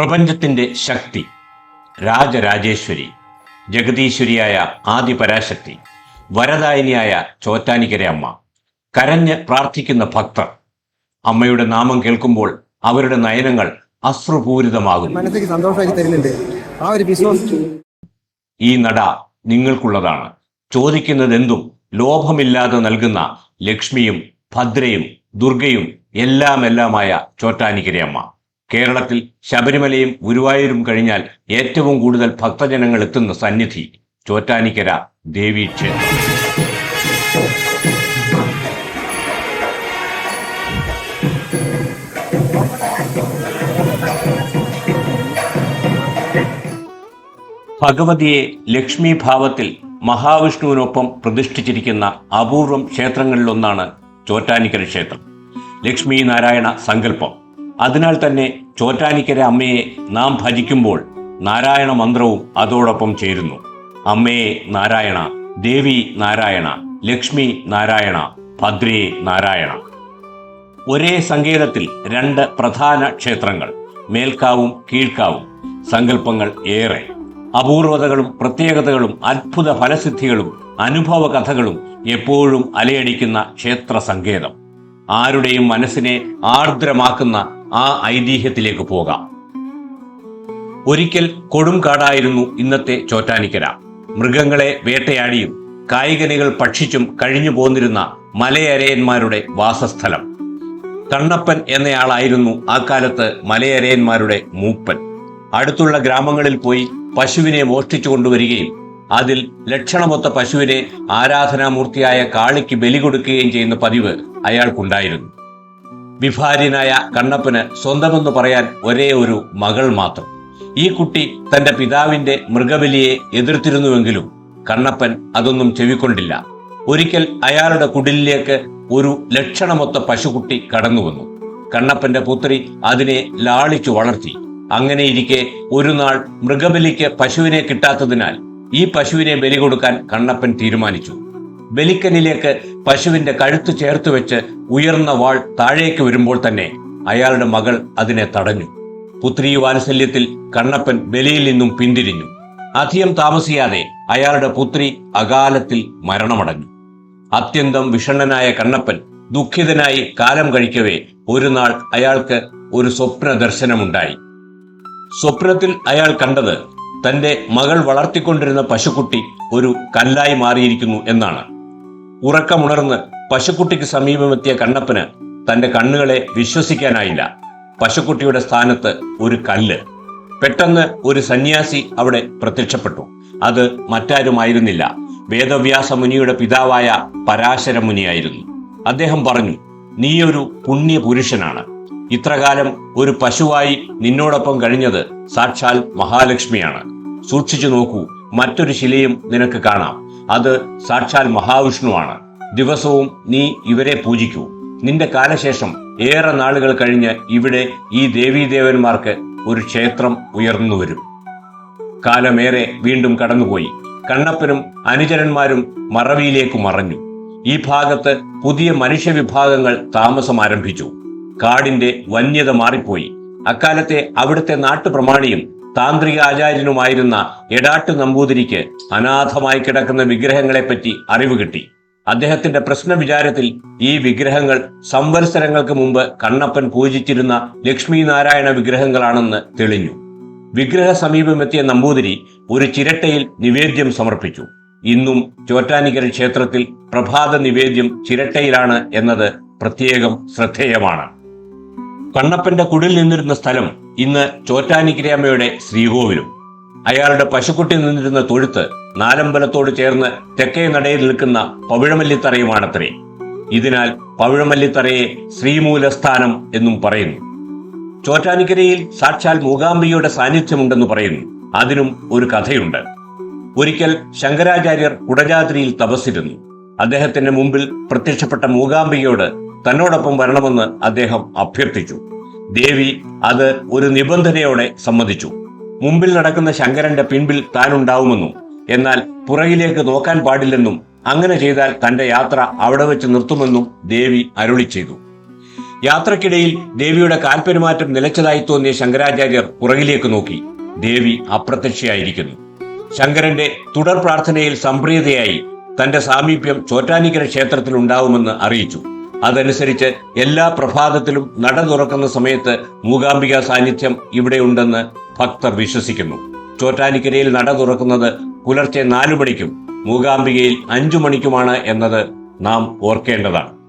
പ്രപഞ്ചത്തിന്റെ ശക്തി രാജരാജേശ്വരി ജഗതീശ്വരിയായ ആദിപരാശക്തി വരദായിനിയായ ചോറ്റാനിക്കര അമ്മ കരഞ്ഞ് പ്രാർത്ഥിക്കുന്ന ഭക്തർ അമ്മയുടെ നാമം കേൾക്കുമ്പോൾ അവരുടെ നയനങ്ങൾ അശ്രുപൂരിതമാകുന്നു. മനസ്സിലേക്ക് സന്തോഷമാക്കി തരുന്നുണ്ട്. ആ ഒരു വിശ്വാസം ഈ നട നിങ്ങൾക്കുള്ളതാണ്. ചോദിക്കുന്നതെന്തും ലോഭമില്ലാതെ നൽകുന്ന ലക്ഷ്മിയും ഭദ്രയും ദുർഗയും എല്ലാമെല്ലാമായ ചോറ്റാനിക്കര ചോറ്റാനിക്കരയമ്മ കേരളത്തിൽ ശബരിമലയും ഗുരുവായൂരും കഴിഞ്ഞാൽ ഏറ്റവും കൂടുതൽ ഭക്തജനങ്ങൾ എത്തുന്ന സന്നിധി ചോറ്റാനിക്കര ദേവീ ക്ഷേത്രം. ഭഗവതിയെ ലക്ഷ്മി ഭാവത്തിൽ മഹാവിഷ്ണുവിനൊപ്പം പ്രതിഷ്ഠിച്ചിരിക്കുന്ന അപൂർവം ക്ഷേത്രങ്ങളിലൊന്നാണ് ചോറ്റാനിക്കര ക്ഷേത്രം. ലക്ഷ്മി നാരായണ സങ്കല്പം. അതിനാൽ തന്നെ ചോറ്റാനിക്കര അമ്മയെ നാം ഭജിക്കുമ്പോൾ നാരായണ മന്ത്രവും അതോടൊപ്പം ചേരുന്നു. അമ്മയെ നാരായണ ദേവി നാരായണ ലക്ഷ്മി നാരായണ ഭദ്രേ നാരായണ. ഒരേ സങ്കേതത്തിൽ രണ്ട് പ്രധാന ക്ഷേത്രങ്ങൾ മേൽക്കാവും കീഴ്ക്കാവും സങ്കല്പങ്ങൾ ഏറെ. അപൂർവതകളും പ്രത്യേകതകളും അത്ഭുത ഫലസിദ്ധികളും അനുഭവ കഥകളും എപ്പോഴും അലയടിക്കുന്ന ക്ഷേത്ര സങ്കേതം. ആരുടെയും മനസ്സിനെ ആർദ്രമാക്കുന്ന ആ ഐതിഹ്യത്തിലേക്ക് പോകാം. ഒരിക്കൽ കൊടുംകാടായിരുന്നു ഇന്നത്തെ ചോറ്റാനിക്കര. മൃഗങ്ങളെ വേട്ടയാടിയും കായികനികൾ പക്ഷിച്ചും കഴിഞ്ഞു പോന്നിരുന്ന മലയരയന്മാരുടെ വാസസ്ഥലം. കണ്ണപ്പൻ എന്നയാളായിരുന്നു ആ കാലത്ത് മലയരയന്മാരുടെ മൂപ്പൻ. അടുത്തുള്ള ഗ്രാമങ്ങളിൽ പോയി പശുവിനെ മോഷ്ടിച്ചു കൊണ്ടുവരികയും അതിൽ ലക്ഷണമൊത്ത പശുവിനെ ആരാധനാമൂർത്തിയായ കാളിക്ക് ബലി കൊടുക്കുകയും ചെയ്യുന്ന പതിവ് അയാൾക്കുണ്ടായിരുന്നു. വിഭാര്യനായ കണ്ണപ്പന് സ്വന്തമെന്ന് പറയാൻ ഒരേ ഒരു മകൾ മാത്രം. ഈ കുട്ടി തന്റെ പിതാവിന്റെ മൃഗബലിയെ എതിർത്തിരുന്നുവെങ്കിലും കണ്ണപ്പൻ അതൊന്നും ചെവിക്കൊണ്ടില്ല. ഒരിക്കൽ അയാളുടെ കുടിലിലേക്ക് ഒരു ലക്ഷണമൊത്ത പശുക്കുട്ടി കടന്നു വന്നു. കണ്ണപ്പന്റെ പുത്രി അതിനെ ലാളിച്ചു വളർത്തി. അങ്ങനെയിരിക്കെ ഒരു നാൾ മൃഗബലിക്ക് പശുവിനെ കിട്ടാത്തതിനാൽ ഈ പശുവിനെ ബലി കൊടുക്കാൻ കണ്ണപ്പൻ തീരുമാനിച്ചു. ബലിക്കനിലേക്ക് പശുവിന്റെ കഴുത്ത് ചേർത്ത് വെച്ച് ഉയർന്ന വാൾ താഴേക്ക് വരുമ്പോൾ തന്നെ അയാളുടെ മകൾ അതിനെ തടഞ്ഞു. പുത്രി വാത്സല്യത്തിൽ കണ്ണപ്പൻ ബലിയിൽ നിന്നും പിന്തിരിഞ്ഞു. അധികം താമസിയാതെ അയാളുടെ പുത്രി അകാലത്തിൽ മരണമടഞ്ഞു. അത്യന്തം വിഷണ്ണനായ കണ്ണപ്പൻ ദുഃഖിതനായി കാലം കഴിക്കവേ ഒരു നാൾ അയാൾക്ക് ഒരു സ്വപ്ന ദർശനമുണ്ടായി സ്വപ്നത്തിൽ അയാൾ കണ്ടത് തന്റെ മകൾ വളർത്തിക്കൊണ്ടിരുന്ന പശുക്കുട്ടി ഒരു കല്ലായി മാറിയിരിക്കുന്നു എന്നാണ്. ഉറക്കമുണർന്ന് പശുക്കുട്ടിക്ക് സമീപമെത്തിയ കണ്ണപ്പന് തന്റെ കണ്ണുകളെ വിശ്വസിക്കാനായില്ല. പശുക്കുട്ടിയുടെ സ്ഥാനത്ത് ഒരു കല്ല്. പെട്ടെന്ന് ഒരു സന്യാസി അവിടെ പ്രത്യക്ഷപ്പെട്ടു. അത് മറ്റാരുമായിരുന്നില്ല. വേദവ്യാസ മുനിയുടെ പിതാവായ പരാശര മുനിയായിരുന്നു അദ്ദേഹം പറഞ്ഞു നീയൊരു പുണ്യ പുരുഷനാണ് ഇത്രകാലം ഒരു പശുവായി നിന്നോടൊപ്പം കഴിഞ്ഞത് സാക്ഷാൽ മഹാലക്ഷ്മിയാണ്. സൂക്ഷിച്ചു നോക്കൂ മറ്റൊരു ശിലയും നിനക്ക് കാണാം. അത് സാക്ഷാൽ മഹാവിഷ്ണുവാണ്. ദിവസവും നീ ഇവരെ പൂജിക്കൂ. നിന്റെ കാലശേഷം ഏറെ നാളുകൾ കഴിഞ്ഞ് ഇവിടെ ഈ ദേവീദേവന്മാർക്ക് ഒരു ക്ഷേത്രം ഉയർന്നു വരും. കാലമേറെ വീണ്ടും കടന്നുപോയി. കണ്ണപ്പനും അനുചരന്മാരും മറവിയിലേക്ക് മറഞ്ഞു. ഈ ഭാഗത്ത് പുതിയ മനുഷ്യവിഭാഗങ്ങൾ താമസം ആരംഭിച്ചു കാടിന്റെ വന്യത മാറിപ്പോയി. അക്കാലത്തെ അവിടുത്തെ നാട്ടുപ്രമാണിയും താന്ത്രിക ആചാര്യനുമായിരുന്ന എടാട്ട് നമ്പൂതിരിക്ക് അനാഥമായി കിടക്കുന്ന വിഗ്രഹങ്ങളെപ്പറ്റി അറിവ് കിട്ടി. അദ്ദേഹത്തിന്റെ പ്രശ്ന വിചാരത്തിൽ ഈ വിഗ്രഹങ്ങൾ സംവത്സരങ്ങൾക്ക് മുമ്പ് കണ്ണപ്പൻ പൂജിച്ചിരുന്ന ലക്ഷ്മി നാരായണ വിഗ്രഹങ്ങളാണെന്ന് തെളിഞ്ഞു. വിഗ്രഹ സമീപമെത്തിയ നമ്പൂതിരി ഒരു ചിരട്ടയിൽ നിവേദ്യം സമർപ്പിച്ചു. ഇന്നും ചോറ്റാനിക്കര ക്ഷേത്രത്തിൽ പ്രഭാത നിവേദ്യം ചിരട്ടയിലാണ് എന്നത് പ്രത്യേകം ശ്രദ്ധേയമാണ്. കണ്ണപ്പന്റെ കുടിൽ നിന്നിരുന്ന സ്ഥലം ഇന്ന് ചോറ്റാനിക്കരയമ്മയുടെ ശ്രീകോവിലും. അയാളുടെ പശുക്കുട്ടി നിന്നിരുന്ന തൊഴുത്ത് നാലമ്പലത്തോട് ചേർന്ന് തെക്കേ നടയിൽ നിൽക്കുന്ന പവിഴമല്ലിത്തറയുമാണത്രേ. ഇതിനാൽ പവിഴമല്ലിത്തറയെ ശ്രീമൂലസ്ഥാനം എന്നും പറയുന്നു. ചോറ്റാനിക്കരയിൽ സാക്ഷാൽ മൂകാംബികയുടെ സാന്നിധ്യമുണ്ടെന്ന് പറയുന്നു. അതിനും ഒരു കഥയുണ്ട്. ഒരിക്കൽ ശങ്കരാചാര്യർ കുടജാദ്രിയിൽ തപസ്സിരുന്നു. അദ്ദേഹത്തിന്റെ മുമ്പിൽ പ്രത്യക്ഷപ്പെട്ട മൂകാംബികയോട് തന്നോടൊപ്പം വരണമെന്ന് അദ്ദേഹം അഭ്യർത്ഥിച്ചു. ദേവി അത് ഒരു നിബന്ധനയോടെ സമ്മതിച്ചു. മുമ്പിൽ നടക്കുന്ന ശങ്കരന്റെ പിൻപിൽ താനുണ്ടാവുമെന്നും. എന്നാൽ പുറകിലേക്ക് നോക്കാൻ പാടില്ലെന്നും അങ്ങനെ ചെയ്താൽ തന്റെ യാത്ര അവിടെ വെച്ച് നിർത്തുമെന്നും ദേവി അരുളി ചെയ്തു. യാത്രക്കിടയിൽ ദേവിയുടെ കാൽപെരുമാറ്റം നിലച്ചതായി തോന്നിയ ശങ്കരാചാര്യർ പുറകിലേക്ക് നോക്കി. ദേവി അപ്രത്യക്ഷയായിരിക്കുന്നു. ശങ്കരന്റെ തുടർ പ്രാർത്ഥനയിൽ സംപ്രീതയായി തന്റെ സാമീപ്യം ചോറ്റാനിക്കര ക്ഷേത്രത്തിൽ ഉണ്ടാവുമെന്ന് അറിയിച്ചു. അതനുസരിച്ച് എല്ലാ പ്രഭാതത്തിലും നട തുറക്കുന്ന സമയത്ത് മൂകാംബിക സാന്നിധ്യം ഇവിടെയുണ്ടെന്ന് ഭക്തർ വിശ്വസിക്കുന്നു. ചോറ്റാനിക്കരയിൽ നട തുറക്കുന്നത് പുലർച്ചെ നാലു മണിക്കും മൂകാംബികയിൽ അഞ്ചു മണിക്കുമാണ് എന്നത് നാം ഓർക്കേണ്ടതാണ്.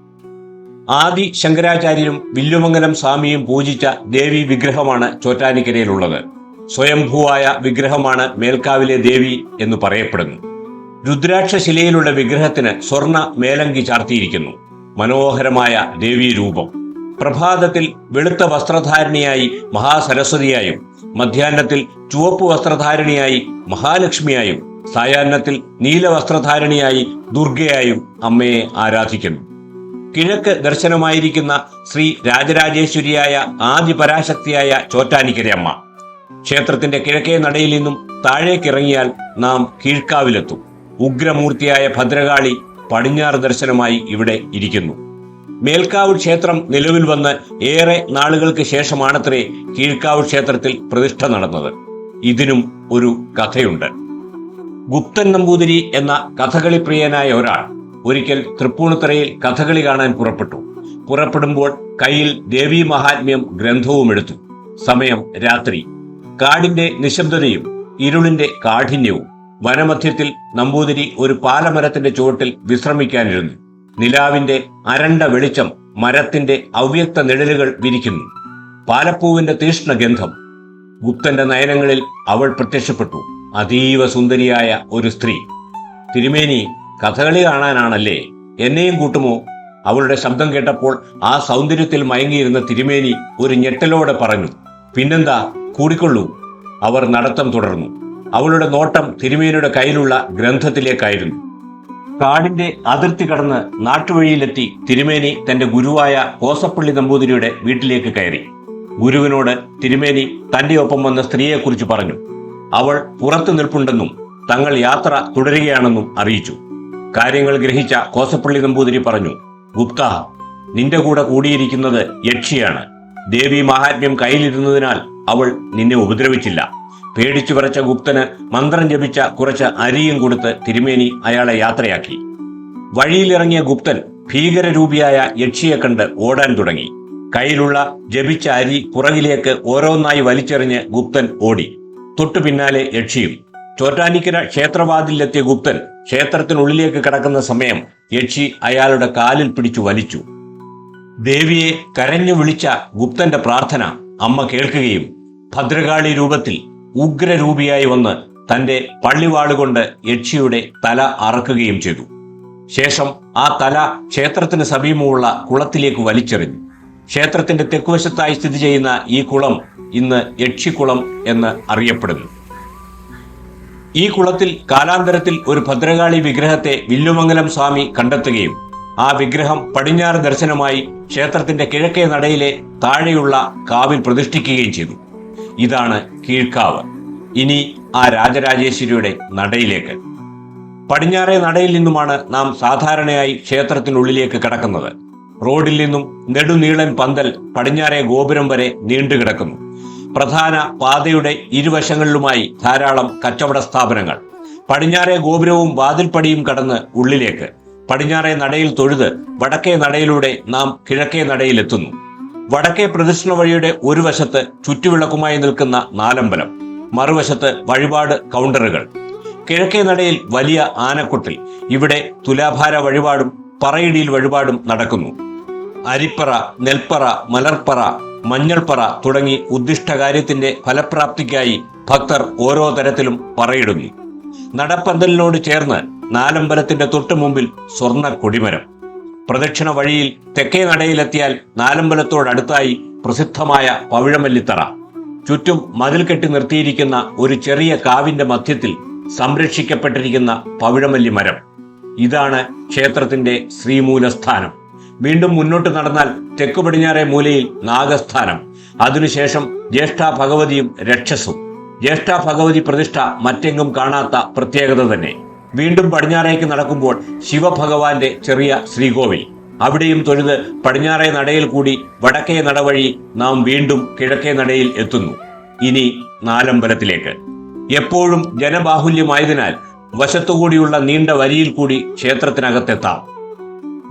ആദി ശങ്കരാചാര്യരും വില്ലുമംഗലം സ്വാമിയും പൂജിച്ച ദേവി വിഗ്രഹമാണ് ചോറ്റാനിക്കരയിലുള്ളത്. സ്വയംഭൂവായ വിഗ്രഹമാണ് മേൽക്കാവിലെ ദേവി എന്ന് പറയപ്പെടുന്നു. രുദ്രാക്ഷ ശിലയിലുള്ള വിഗ്രഹത്തിന് സ്വർണ മേലങ്കി ചാർത്തിയിരിക്കുന്നു. മനോഹരമായ ദേവീരൂപം പ്രഭാതത്തിൽ വെളുത്ത വസ്ത്രധാരിണിയായി മഹാസരസ്വതിയായും മധ്യാഹ്നത്തിൽ ചുവപ്പ് വസ്ത്രധാരിണിയായി മഹാലക്ഷ്മിയായും സായാഹ്നത്തിൽ നീല വസ്ത്രധാരിണിയായി ദുർഗയായും അമ്മയെ ആരാധിക്കുന്നു. കിഴക്ക് ദർശനമായിരിക്കുന്ന ശ്രീ രാജരാജേശ്വരിയായ ആദിപരാശക്തിയായ ചോറ്റാനിക്കരയമ്മ. ക്ഷേത്രത്തിന്റെ കിഴക്കേ നടയിൽ നിന്നും താഴേക്കിറങ്ങിയാൽ നാം കീഴ്ക്കാവിലെത്തും. ഉഗ്രമൂർത്തിയായ ഭദ്രകാളി പടിഞ്ഞാറ് ദർശനമായി ഇവിടെ ഇരിക്കുന്നു. മേൽക്കാവ് ക്ഷേത്രം നിലവിൽ വന്ന് ഏറെ നാളുകൾക്ക് ശേഷമാണത്രേ കീഴ്ക്കാവ് ക്ഷേത്രത്തിൽ പ്രതിഷ്ഠ നടന്നത്. ഇതിനും ഒരു കഥയുണ്ട്. ഗുപ്തൻ നമ്പൂതിരി എന്ന കഥകളി പ്രിയനായ ഒരാൾ ഒരിക്കൽ തൃപ്പൂണിത്തറയിൽ കഥകളി കാണാൻ പുറപ്പെട്ടു. പുറപ്പെടുമ്പോൾ കയ്യിൽ ദേവി മഹാത്മ്യം ഗ്രന്ഥവും എടുത്തു. സമയം രാത്രി. കാടിന്റെ നിശബ്ദതയും ഇരുളിന്റെ കാഠിന്യവും. വനമധ്യത്തിൽ നമ്പൂതിരി ഒരു പാലമരത്തിന്റെ ചുവട്ടിൽ വിശ്രമിക്കാനിരുന്നു. നിലാവിന്റെ അരണ്ട വെളിച്ചം മരത്തിന്റെ അവ്യക്ത നിഴലുകൾ വിരിക്കുന്നു. പാലപ്പൂവിന്റെ തീഷ്ണ ഗന്ധം ഗുപ്തന്റെ നയനങ്ങളിൽ അവൾ പ്രത്യക്ഷപ്പെട്ടു. അതീവ സുന്ദരിയായ ഒരു സ്ത്രീ. തിരുമേനി കഥകളി കാണാനാണല്ലേ? എന്നെയും കൂട്ടുമോ? അവളുടെ ശബ്ദം കേട്ടപ്പോൾ ആ സൗന്ദര്യത്തിൽ മയങ്ങിയിരുന്ന തിരുമേനി ഒരു ഞെട്ടലോടെ പറഞ്ഞു പിന്നെന്താ? കൂടിക്കൊള്ളൂ. അവർ നടത്തം തുടർന്നു. അവളുടെ നോട്ടം തിരുമേനിയുടെ കയ്യിലുള്ള ഗ്രന്ഥത്തിലേക്കായിരുന്നു. കാടിന്റെ അതിർത്തി കടന്ന് നാട്ടുവഴിയിലെത്തി തിരുമേനി തന്റെ ഗുരുവായ കോസപ്പള്ളി നമ്പൂതിരിയുടെ വീട്ടിലേക്ക് കയറി. ഗുരുവിനോട് തിരുമേനി തന്റെ ഒപ്പം വന്ന സ്ത്രീയെക്കുറിച്ച് പറഞ്ഞു. അവൾ പുറത്തു നിൽപ്പുണ്ടെന്നും തങ്ങൾ യാത്ര തുടരുകയാണെന്നും അറിയിച്ചു. കാര്യങ്ങൾ ഗ്രഹിച്ച കോസപ്പള്ളി നമ്പൂതിരി പറഞ്ഞു ഗുപ്ത നിന്റെ കൂടെ കൂടിയിരിക്കുന്നത് യക്ഷിയാണ്. ദേവി മഹാത്മ്യം കയ്യിലിരുന്നതിനാൽ അവൾ നിന്നെ ഉപദ്രവിച്ചില്ല. പേടിച്ചു വരച്ച ഗുപ്തന് മന്ത്രം ജപിച്ച കുറച്ച് അരിയും കൊടുത്ത് തിരുമേനി അയാളെ യാത്രയാക്കി. വഴിയിലിറങ്ങിയ ഗുപ്തൻ ഭീകരരൂപിയായ യക്ഷിയെ കണ്ട് ഓടാൻ തുടങ്ങി. കയ്യിലുള്ള ജപിച്ച അരി പുറകിലേക്ക് ഓരോന്നായി വലിച്ചെറിഞ്ഞ് ഗുപ്തൻ ഓടി. തൊട്ടു പിന്നാലെ യക്ഷിയും. ചോറ്റാനിക്കര ക്ഷേത്രവാതിലെത്തിയ ഗുപ്തൻ ക്ഷേത്രത്തിനുള്ളിലേക്ക് കടക്കുന്ന സമയം യക്ഷി അയാളുടെ കാലിൽ പിടിച്ചു വലിച്ചു. ദേവിയെ കരഞ്ഞു വിളിച്ച ഗുപ്തന്റെ പ്രാർത്ഥന അമ്മ കേൾക്കുകയും ഭദ്രകാളി രൂപത്തിൽ ഉഗ്രരൂപിയായി വന്ന് തന്റെ പള്ളിവാളുകൊണ്ട് യക്ഷിയുടെ തല അറക്കുകയും ചെയ്തു. ശേഷം ആ തല ക്ഷേത്രത്തിന് സമീപമുള്ള കുളത്തിലേക്ക് വലിച്ചെറിഞ്ഞു. ക്ഷേത്രത്തിന്റെ തെക്കുവശത്തായി സ്ഥിതി ചെയ്യുന്ന ഈ കുളം ഇന്ന് യക്ഷിക്കുളം എന്ന് അറിയപ്പെടുന്നു. ഈ കുളത്തിൽ കാലാന്തരത്തിൽ ഒരു ഭദ്രകാളി വിഗ്രഹത്തെ വില്ലുമംഗലം സ്വാമി കണ്ടെത്തുകയും ആ വിഗ്രഹം പടിഞ്ഞാറ് ദർശനമായി ക്ഷേത്രത്തിന്റെ കിഴക്കേ നടയിലെ താഴെയുള്ള കാവിൽ പ്രതിഷ്ഠിക്കുകയും ചെയ്തു. ഇതാണ് കീഴ്ക്കാവ്. ഇനി ആ രാജരാജേശ്വരിയുടെ നടയിലേക്ക്. പടിഞ്ഞാറേ നടയിൽ നിന്നുമാണ് നാം സാധാരണയായി ക്ഷേത്രത്തിനുള്ളിലേക്ക് കടക്കുന്നത്. റോഡിൽ നിന്നും നെടുനീളൻ പന്തൽ പടിഞ്ഞാറേ ഗോപുരം വരെ നീണ്ടു നീണ്ടുകിടക്കുന്നു പ്രധാന പാതയുടെ ഇരുവശങ്ങളിലുമായി ധാരാളം കച്ചവട സ്ഥാപനങ്ങൾ. പടിഞ്ഞാറേ ഗോപുരവും വാതിൽപ്പടിയും കടന്ന് ഉള്ളിലേക്ക്. പടിഞ്ഞാറേ നടയിൽ തൊഴുത് വടക്കേ നടയിലൂടെ നാം കിഴക്കേ നടയിലെത്തുന്നു. വടക്കേ പ്രദക്ഷിണ വഴിയുടെ ഒരു വശത്ത് ചുറ്റുവിളക്കുമായി നിൽക്കുന്ന നാലമ്പലം മറുവശത്ത് വഴിപാട് കൗണ്ടറുകൾ. കിഴക്കേ നടയിൽ വലിയ ആനക്കുട്ടിൽ ഇവിടെ തുലാഭാര വഴിപാടും പറയിടിയിൽ വഴിപാടും നടക്കുന്നു. അരിപ്പറ നെൽപ്പറ മലർപ്പറ മഞ്ഞൾപ്പറ തുടങ്ങി ഉദ്ദിഷ്ടകാര്യത്തിന്റെ ഫലപ്രാപ്തിക്കായി ഭക്തർ ഓരോ തരത്തിലും പറയിടുന്നു. നടപ്പന്തലിനോട് ചേർന്ന് നാലമ്പലത്തിന്റെ തൊട്ടു മുമ്പിൽ സ്വർണ കൊടിമരം. പ്രദക്ഷിണ വഴിയിൽ തെക്കേ നടയിലെത്തിയാൽ നാലമ്പലത്തോടടുത്തായി പ്രസിദ്ധമായ പവിഴമല്ലിത്തറ. ചുറ്റും മതിൽ കെട്ടി നിർത്തിയിരിക്കുന്ന ഒരു ചെറിയ കാവിന്റെ മധ്യത്തിൽ സംരക്ഷിക്കപ്പെട്ടിരിക്കുന്ന പവിഴമല്ലി മരം ഇതാണ് ക്ഷേത്രത്തിന്റെ ശ്രീമൂലസ്ഥാനം. വീണ്ടും മുന്നോട്ട് നടന്നാൽ തെക്കു പടിഞ്ഞാറേ മൂലയിൽ നാഗസ്ഥാനം. അതിനുശേഷം ജ്യേഷ്ഠ ഭഗവതിയും രക്ഷസും. ജ്യേഷ്ഠ ഭഗവതി പ്രതിഷ്ഠ മറ്റെങ്ങും കാണാത്ത പ്രത്യേകത തന്നെ. വീണ്ടും പടിഞ്ഞാറേക്ക് നടക്കുമ്പോൾ ശിവഭഗവാന്റെ ചെറിയ ശ്രീകോവിൽ. അവിടെയും തൊഴുത് പടിഞ്ഞാറേ നടയിൽ കൂടി വടക്കേ നടവഴി നാം വീണ്ടും കിഴക്കേ നടയിൽ എത്തുന്നു. ഇനി നാലമ്പലത്തിലേക്ക്. എപ്പോഴും ജനബാഹുല്യമായതിനാൽ വശത്തുകൂടിയുള്ള നീണ്ട വരിയിൽ കൂടി ക്ഷേത്രത്തിനകത്തെത്താം.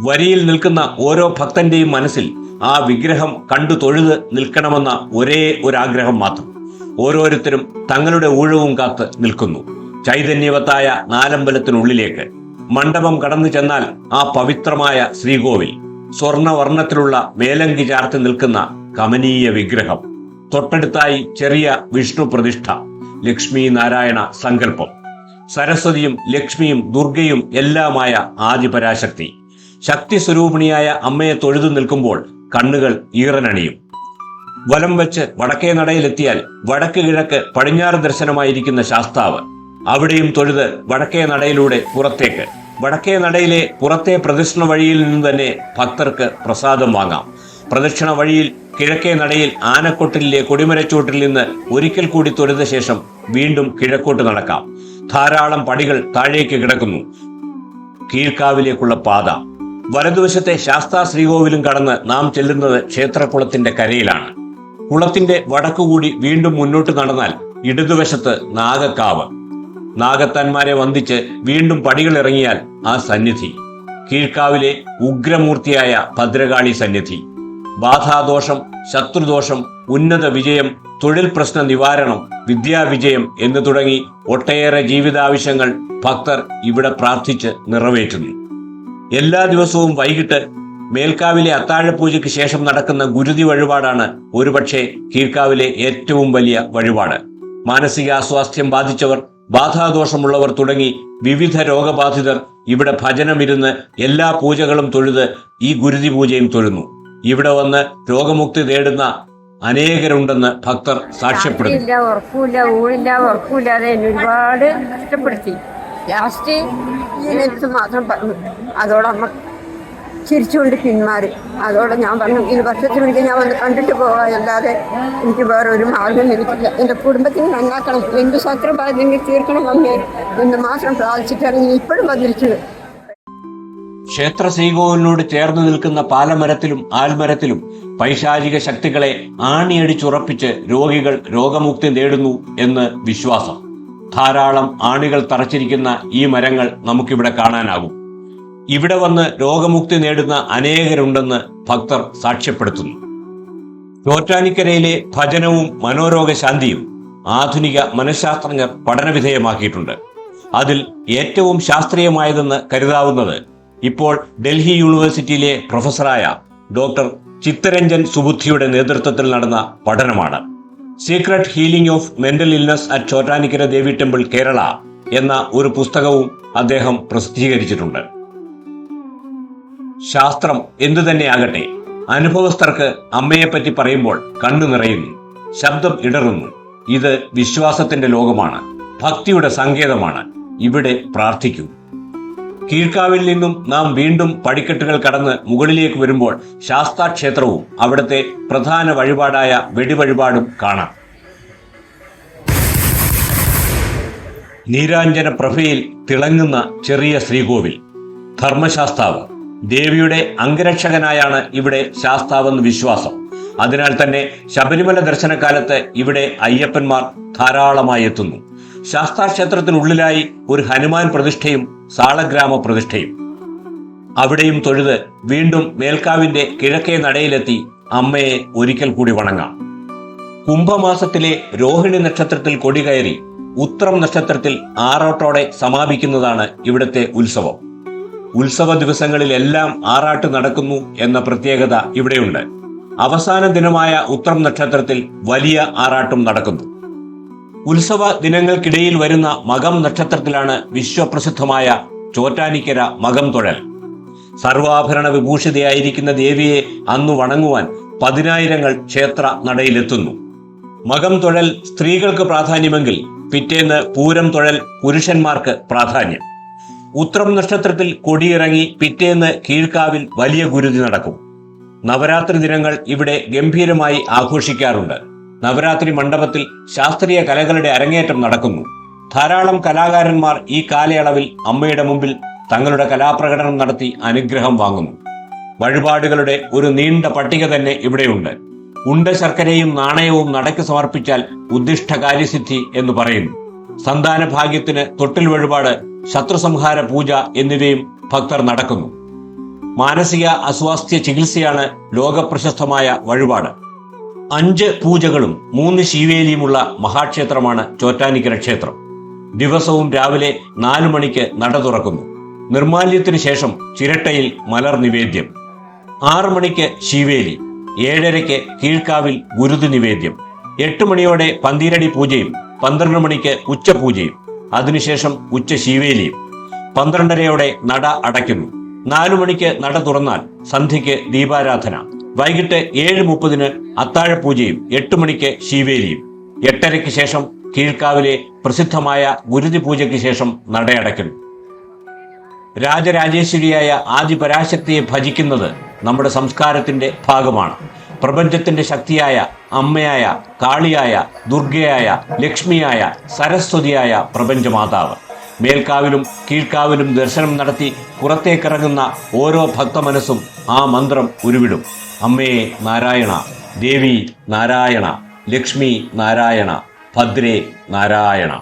വരിയിൽ നിൽക്കുന്ന ഓരോ ഭക്തന്റെയും മനസ്സിൽ ആ വിഗ്രഹം കണ്ടു തൊഴുത് നിൽക്കണമെന്ന ഒരേ ഒരാഗ്രഹം മാത്രം. ഓരോരുത്തരും തങ്ങളുടെ ഊഴവും കാത്ത് നിൽക്കുന്നു. ചൈതന്യവത്തായ നാലമ്പലത്തിനുള്ളിലേക്ക് മണ്ഡപം കടന്നു ചെന്നാൽ ആ പവിത്രമായ ശ്രീകോവിൽ സ്വർണവർണത്തിലുള്ള മേലങ്കി ചാർത്തി നിൽക്കുന്ന കമനീയ വിഗ്രഹം. തൊട്ടടുത്തായി ചെറിയ വിഷ്ണു പ്രതിഷ്ഠ ലക്ഷ്മി നാരായണ സങ്കല്പം. സരസ്വതിയും ലക്ഷ്മിയും ദുർഗയും എല്ലാമായ ആദിപരാശക്തി. ശക്തി സ്വരൂപിണിയായ അമ്മയെ തൊഴുതു നിൽക്കുമ്പോൾ കണ്ണുകൾ ഈറനണിയും. വലം വെച്ച് വടക്കേ നടയിലെത്തിയാൽ വടക്ക് കിഴക്ക് പടിഞ്ഞാറ് ദർശനമായിരിക്കുന്ന ശാസ്താവ്. അവിടെയും തൊഴുത് വടക്കേ നടയിലൂടെ പുറത്തേക്ക്. വടക്കേ നടയിലെ പുറത്തെ പ്രദക്ഷിണ വഴിയിൽ നിന്ന് തന്നെ ഭക്തർക്ക് പ്രസാദം വാങ്ങാം. പ്രദക്ഷിണ വഴിയിൽ കിഴക്കേ നടയിൽ ആനക്കൊട്ടിലെ കൊടിമരച്ചൂട്ടിൽ നിന്ന് ഒരിക്കൽ കൂടി തൊഴുത ശേഷം വീണ്ടും കിഴക്കോട്ട് നടക്കാം. ധാരാളം പടികൾ താഴേക്ക് കിടക്കുന്നു. കീഴ്ക്കാവിലേക്കുള്ള പാത. വലതുവശത്തെ ശാസ്താ ശ്രീകോവിലും കടന്ന് നാം ചെല്ലുന്നത് ക്ഷേത്രക്കുളത്തിന്റെ കരയിലാണ്. കുളത്തിന്റെ വടക്കുകൂടി വീണ്ടും മുന്നോട്ട് നടന്നാൽ ഇടതുവശത്ത് നാഗക്കാവ്. നാഗത്താന്മാരെ വന്ദിച്ച് വീണ്ടും പടികൾ ഇറങ്ങിയാൽ ആ സന്നിധി. കീഴ്ക്കാവിലെ ഉഗ്രമൂർത്തിയായ ഭദ്രകാളി സന്നിധി. ബാധാദോഷം ശത്രുദോഷം ഉന്നത വിജയം തൊഴിൽ പ്രശ്ന നിവാരണം വിദ്യാവിജയം എന്ന് തുടങ്ങി ഒട്ടേറെ ജീവിതാവശ്യങ്ങൾ ഭക്തർ ഇവിടെ പ്രാർത്ഥിച്ച് നിറവേറ്റുന്നു. എല്ലാ ദിവസവും വൈകിട്ട് മേൽക്കാവിലെ അത്താഴപൂജയ്ക്ക് ശേഷം നടക്കുന്ന ഗുരുതി വഴിപാടാണ് ഒരുപക്ഷെ കീഴ്ക്കാവിലെ ഏറ്റവും വലിയ വഴിപാട്. മാനസികാസ്വാസ്ഥ്യം ബാധിച്ചവർ ബാധാദോഷമുള്ളവർ തുടങ്ങി വിവിധ രോഗബാധിതർ ഇവിടെ ഭജനമിരുന്ന് എല്ലാ പൂജകളും തൊഴുത് ഈ ഗുരുതി പൂജയും തൊഴുന്നു. ഇവിടെ വന്ന് രോഗമുക്തി നേടുന്ന അനേകരുണ്ടെന്ന് ഭക്തർ സാക്ഷ്യപ്പെടുന്നു. ഒരുപാട് മാത്രം പറഞ്ഞു. ചിരിച്ചുകൊണ്ട് പിന്മാറി. അതോടെ ഞാൻ പറഞ്ഞു ഈ വർഷത്തിനൊരിക്കൽ ഞാൻ വന്ന് കണ്ടിട്ട് പോകാനല്ലാതെ എനിക്ക് വേറെ ഒരു മാർഗം ലഭിക്കില്ല. എന്റെ കുടുംബത്തിന് നന്നാക്കണം. എന്ത് സത്രപാദ്യങ്ങൾ തീർക്കണം അമ്മേ. എന്ന് മാത്രം പ്രാർത്ഥിച്ചിട്ടാണ് ഞാൻ ഇപ്പോഴും വന്നിരിച്ചത് ക്ഷേത്ര ശ്രീകോവിലിനോട് ചേർന്ന് നിൽക്കുന്ന പാലമരത്തിലും ആൽമരത്തിലും പൈശാചിക ശക്തികളെ ആണിയടിച്ചുറപ്പിച്ച് രോഗികൾ രോഗമുക്തി നേടുന്നു എന്ന് വിശ്വാസം. ധാരാളം ആണികൾ തറച്ചിരിക്കുന്ന ഈ മരങ്ങൾ നമുക്കിവിടെ കാണാനാകും. ഇവിടെ വന്ന് രോഗമുക്തി നേടുന്ന അനേകരുണ്ടെന്ന് ഭക്തർ സാക്ഷ്യപ്പെടുത്തുന്നു. ചോറ്റാനിക്കരയിലെ ഭജനവും മനോരോഗ ശാന്തിയും ആധുനിക മനഃശാസ്ത്രജ്ഞർ പഠനവിധേയമാക്കിയിട്ടുണ്ട്. അതിൽ ഏറ്റവും ശാസ്ത്രീയമായതെന്ന് കരുതാവുന്നത് ഇപ്പോൾ ഡൽഹി യൂണിവേഴ്സിറ്റിയിലെ പ്രൊഫസറായ ഡോക്ടർ ചിത്തരഞ്ജൻ സുബുദ്ധിയുടെ നേതൃത്വത്തിൽ നടന്ന പഠനമാണ്. Secret healing of mental illness at Chottanikkara Devi temple Kerala എന്ന ഒരു പുസ്തകവും അദ്ദേഹം പ്രസിദ്ധീകരിച്ചിട്ടുണ്ട്. ശാസ്ത്രം എന്തു തന്നെയാകട്ടെ അനുഭവസ്ഥർക്ക് അമ്മയെപ്പറ്റി പറയുമ്പോൾ കണ്ണു നിറയുന്നു ശബ്ദം ഇടറുന്നു. ഇത് വിശ്വാസത്തിന്റെ ലോകമാണ് ഭക്തിയുടെ സങ്കേതമാണ്. ഇവിടെ പ്രാർത്ഥിക്കൂ. കീഴ്ക്കാവിൽ നിന്നും നാം വീണ്ടും പടിക്കെട്ടുകൾ കടന്ന് മുകളിലേക്ക് വരുമ്പോൾ ശാസ്താ ക്ഷേത്രവും അവിടുത്തെ പ്രധാന വഴിപാടായ വെടിവഴിപാടും കാണാം. നീരാഞ്ജന പ്രഭയിൽ തിളങ്ങുന്ന ചെറിയ ശ്രീകോവിൽ ധർമ്മശാസ്താവ്. ദേവിയുടെ അംഗരക്ഷകനായാണ് ഇവിടെ ശാസ്താവെന്ന് വിശ്വാസം. അതിനാൽ തന്നെ ശബരിമല ദർശനകാലത്ത് ഇവിടെ അയ്യപ്പന്മാർ ധാരാളമായി എത്തുന്നു. ശാസ്താ ക്ഷേത്രത്തിനുള്ളിലായി ഒരു ഹനുമാൻ പ്രതിഷ്ഠയും സാളഗ്രാമ പ്രതിഷ്ഠയും. അവിടെയും തൊഴുത് വീണ്ടും മേൽക്കാവിന്റെ കിഴക്കേ നടയിലെത്തി അമ്മയെ ഒരിക്കൽ കൂടി വണങ്ങാം. കുംഭമാസത്തിലെ രോഹിണി നക്ഷത്രത്തിൽ കൊടി കയറി ഉത്രം നക്ഷത്രത്തിൽ ആറോട്ടോടെ സമാപിക്കുന്നതാണ് ഇവിടുത്തെ ഉത്സവം. ഉത്സവ ദിവസങ്ങളിലെല്ലാം ആറാട്ട് നടക്കുന്നു എന്ന പ്രത്യേകത ഇവിടെയുണ്ട്. അവസാന ദിനമായ ഉത്രം നക്ഷത്രത്തിൽ വലിയ ആറാട്ടും നടക്കുന്നു. ഉത്സവ ദിനങ്ങൾക്കിടയിൽ വരുന്ന മകം നക്ഷത്രത്തിലാണ് വിശ്വപ്രസിദ്ധമായ ചോറ്റാനിക്കര മകം തുഴൽ. സർവാഭരണ വിഭൂഷിതയായിരിക്കുന്ന ദേവിയെ അന്ന് വണങ്ങുവാൻ പതിനായിരങ്ങൾ ക്ഷേത്ര നടയിലെത്തുന്നു. മകം തുഴൽ സ്ത്രീകൾക്ക് പ്രാധാന്യമെങ്കിൽ പിറ്റേന്ന് പൂരം തുഴൽ പുരുഷന്മാർക്ക് പ്രാധാന്യം. ഉത്രം നക്ഷത്രത്തിൽ കൊടിയിറങ്ങി പിറ്റേന്ന് കീഴ്ക്കാവിൽ വലിയ ഗുരുതി നടക്കും. നവരാത്രി ദിനങ്ങൾ ഇവിടെ ഗംഭീരമായി ആഘോഷിക്കാറുണ്ട്. നവരാത്രി മണ്ഡപത്തിൽ ശാസ്ത്രീയ കലകളുടെ അരങ്ങേറ്റം നടക്കുന്നു. ധാരാളം കലാകാരന്മാർ ഈ കാലയളവിൽ അമ്മയുടെ മുമ്പിൽ തങ്ങളുടെ കലാപ്രകടനം നടത്തി അനുഗ്രഹം വാങ്ങുന്നു. വഴിപാടുകളുടെ ഒരു നീണ്ട പട്ടിക തന്നെ ഇവിടെയുണ്ട്. ഉണ്ട ശർക്കരയും നാണയവും നടക്ക് സമർപ്പിച്ചാൽ ഉദ്ദിഷ്ട കാര്യസിദ്ധി എന്ന് പറയുന്നു. സന്താന ഭാഗ്യത്തിന് തൊട്ടിൽ വഴിപാട് ശത്രുസംഹാര പൂജ എന്നിവയും ഭക്തർ നടക്കുന്നു. മാനസിക അസ്വാസ്ഥ്യ ചികിത്സയാണ് ലോകപ്രശസ്തമായ വഴിപാട്. അഞ്ച് പൂജകളും മൂന്ന് ശിവേലിയുമുള്ള മഹാക്ഷേത്രമാണ് ചോറ്റാനിക്കര ക്ഷേത്രം. ദിവസവും രാവിലെ നാലു മണിക്ക് നട തുറക്കുന്നു. നിർമാല്യത്തിന് ശേഷം ചിരട്ടയിൽ മലർ നിവേദ്യം. ആറു മണിക്ക് ശിവേലി ഏഴരയ്ക്ക് കീഴ്ക്കാവിൽ ഗുരുതി നിവേദ്യം. എട്ട് മണിയോടെ പന്തീരടി പൂജയും പന്ത്രണ്ട് മണിക്ക് ഉച്ചപൂജയും. അതിനുശേഷം ഉച്ച ശീവേലിയും പന്ത്രണ്ടരയോടെ നട അടയ്ക്കുന്നു. നാലു മണിക്ക് നട തുറന്നാൽ സന്ധ്യയ്ക്ക് ദീപാരാധന. വൈകിട്ട് ഏഴ് മുപ്പതിന് അത്താഴപൂജയും എട്ട് മണിക്ക് ശീവേലിയും. എട്ടരയ്ക്ക് ശേഷം കീഴ്ക്കാവിലെ പ്രസിദ്ധമായ ഗുരുതി പൂജയ്ക്ക് ശേഷം നടയടയ്ക്കുന്നു രാജരാജേശ്വരിയായ ആദിപരാശക്തിയെ ഭജിക്കുന്നത് നമ്മുടെ സംസ്കാരത്തിന്റെ ഭാഗമാണ്. പ്രപഞ്ചത്തിന്റെ ശക്തിയായ അമ്മയായ കാളിയായ ദുർഗയായ ലക്ഷ്മിയായ സരസ്വതിയായ പ്രപഞ്ചമാതാവ്. മേൽക്കാവിലും കീഴ്ക്കാവിലും ദർശനം നടത്തി പുറത്തേക്കിറങ്ങുന്ന ഓരോ ഭക്തമനസ്സും ആ മന്ത്രം ഉരുവിടും. അമ്മേ നാരായണ ദേവി നാരായണ ലക്ഷ്മി നാരായണ ഭദ്രേ നാരായണ.